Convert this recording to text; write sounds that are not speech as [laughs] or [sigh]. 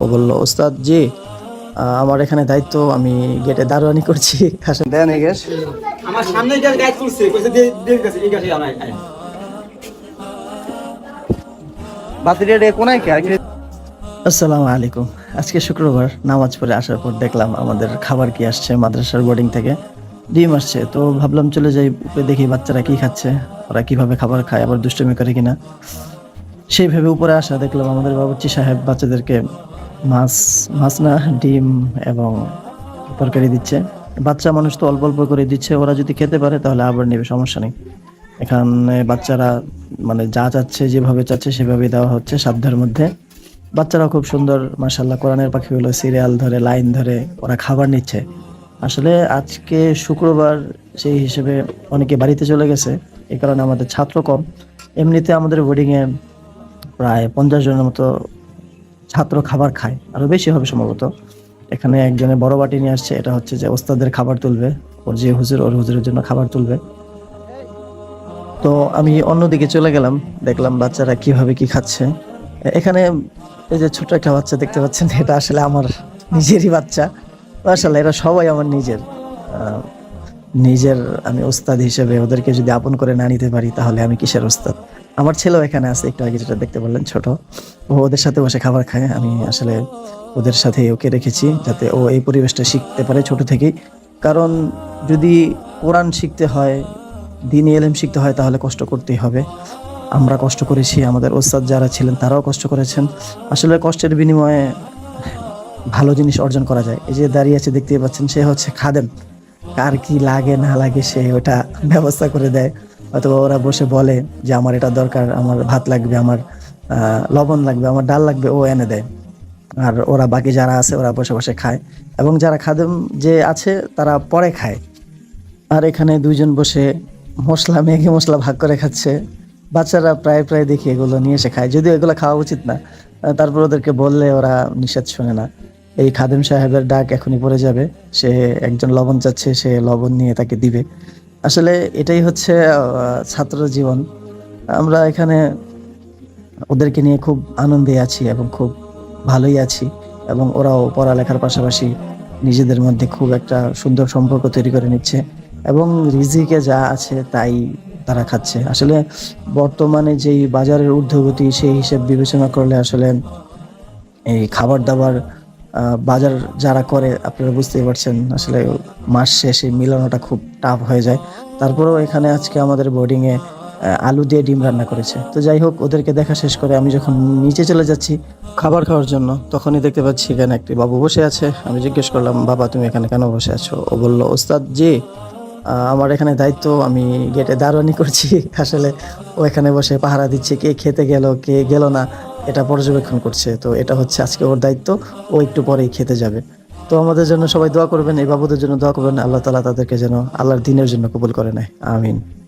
ও বলল ওস্তাদ জি আমার এখানে দায়িত্ব আমি গেটে দারোয়ানি করছি। আসেন দেন এই গ্যাস আমার সামনে গেলে গাইড করছে কইছে দিয়ে দিয়ে গেছে এই গাছে আমার বাতিটা রে কোনায় কে আসসালামু আলাইকুম। আজকে শুক্রবার নামাজ পড়ে আসার পর দেখলাম আমাদের খাবার কি আসছে মাদ্রাসার বোর্ডিং থেকে। ডিম আসছে তো ভাবলাম চলে যাই উপরে দেখি বাচ্চারা কি খাচ্ছে ওরা কীভাবে খাবার খায় আবার দুষ্টুমি করে কিনা। সেই ভেবে উপরে আসা দেখলাম আমাদের বাবুর্চি সাহেব বাচ্চাদেরকে মাছ মাছ না, ডিম এবং তরকারি দিচ্ছে। বাচ্চা মানুষ তো অল্প অল্প করে দিচ্ছে, ওরা যদি খেতে পারে তাহলে আবার নেবে, সমস্যা নেই। এখানে বাচ্চারা মানে যা চাচ্ছে, যেভাবে চাচ্ছে সেভাবে দেওয়া হচ্ছে সাধ্যের মধ্যে। বাচ্চারা খুব সুন্দর মাসাল্লাহ কোরআনের পাখিগুলো সিরিয়াল ধরে, লাইন ধরে ওরা খাবার নিচ্ছে। আসলে আজকে শুক্রবার সেই হিসেবে অনেকে বাড়িতে চলে গেছে, এই কারণে আমাদের ছাত্র কম। এমনিতে আমাদের বোর্ডিংয়ে প্রায় পঞ্চাশ জনের মতো ছাত্র খাবার খায়, আরও বেশি হবে সম্ভবত। এখানে একজনে বড় বাটি নিয়ে আসছে, এটা হচ্ছে যে ওস্তাদের খাবার তুলবে, ওর যে হুজুর, ওর হুজুরের জন্য খাবার তুলবে। তো আমি অন্যদিকে চলে গেলাম, দেখলাম বাচ্চারা কীভাবে কি খাচ্ছে। এখানে এই যে ছোট একটা বাচ্চা দেখতে পাচ্ছেন, এটা আসলে আমার নিজেরই বাচ্চা। আসলে এরা সবাই আমার নিজের। নিজের আমি ওস্তাদ হিসেবে ওদেরকে যদি আপন করে না নিতে পারি, তাহলে আমি কিসের ওস্তাদ? আমার ছেলেও এখানে আছে, একটু আগে যেটা দেখতে পারলেন ছোট। ও ওদের সাথে বসে খাবার খায়, আমি আসলে ওদের সাথে ওকে রেখেছি যাতে ও এই পরিবেশটা শিখতে পারে ছোট থেকেই। কারণ যদি কোরআন শিখতে হয়, দিন এলেম শিখতে হয়, তাহলে কষ্ট করতেই হবে। আমরা কষ্ট করেছি, আমাদের ওস্তাদ যারা ছিলেন, তারাও কষ্ট করেছেন। আসলে কষ্টের বিনিময়ে ভালো জিনিস অর্জন করা যায়। এই যে দাঁড়িয়ে আছে, দেখতেই পাচ্ছেন, সে হচ্ছে খাদেম। কার কি লাগে, না লাগে, সে ওটা ব্যবস্থা করে দেয়। অথবা ওরা বসে বলে যে আমার এটা দরকার, আমার ভাত লাগবে, আমার লবণ লাগবে, আমার ডাল লাগবে, ও এনে দেয়। আর ওরা বাকি যারা আছে, ওরা বসে বসে খায়। এবং যারা খাদেম যে আছে, তারা পরে খায়। আর এখানে দুইজন বসে মশলা, ম্যাগি মশলা ভাগ করে খাচ্ছে। বাচ্চারা প্রায় প্রায় দেখি এগুলো নিয়ে এসে খায়। যদিও এগুলো খাওয়া উচিত না। তারপর ওদেরকে বললে ওরা নিষেধ শোনে না। এই খাদেম সাহেবের ডাক এখনই পড়ে যাবে। সে একজন লবণ চাচ্ছে, সে লবণ নিয়ে তাকে দিবে। আসলে এটাই হচ্ছে ছাত্র জীবন। আমরা এখানে ওদেরকে নিয়ে খুব আনন্দে আছি এবং খুব ভালোই আছি এবং ওরাও পড়ালেখার পাশাপাশি নিজেদের মধ্যে খুব একটা সুন্দর সম্পর্ক তৈরি করে নিচ্ছে এবং রিজিকে যা আছে তাই তারা খাচ্ছে। আসলে বর্তমানে যেই বাজারের ঊর্ধ্বগতি সেই হিসেব বিবেচনা করলে আসলে এই খাবার দাবার বাজার যারা করে, আপনারা বুঝতেই পারছেন, আসলে মাস শেষে মিলানোটা খুব টাফ হয়ে যায়। তারপরেও এখানে আজকে আমাদের বোর্ডিংয়ে আলু দিয়ে ডিম রান্না করেছে। তো যাই হোক, ওদেরকে দেখা শেষ করে আমি যখন নিচে চলে যাচ্ছি খাবার খাওয়ার জন্য, তখনই দেখতে পাচ্ছি এখানে একটি বাবু বসে আছে। আমি জিজ্ঞেস করলাম, বাবা, তুমি এখানে কেন বসে আছো? ও বলল, ওস্তাদ জি আমার এখানে দায়িত্ব, আমি গেটে দারোয়ানি করছি। [laughs] আসলে ও এখানে বসে পাহারা দিচ্ছে, কে খেতে গেল, কে গেল না। এটা পর্যবেক্ষণ করছে। তো এটা হচ্ছে আজকে ওর দায়িত্ব, ও একটু পরেই খেতে যাবে। তো আমাদের জন্য সবাই দোয়া করবেন, এই বাবুদের জন্য দোয়া করবেন। আল্লাহ তালা তাদেরকে যেন আল্লাহর দিনের জন্য কবুল করে নেয়। আমিন।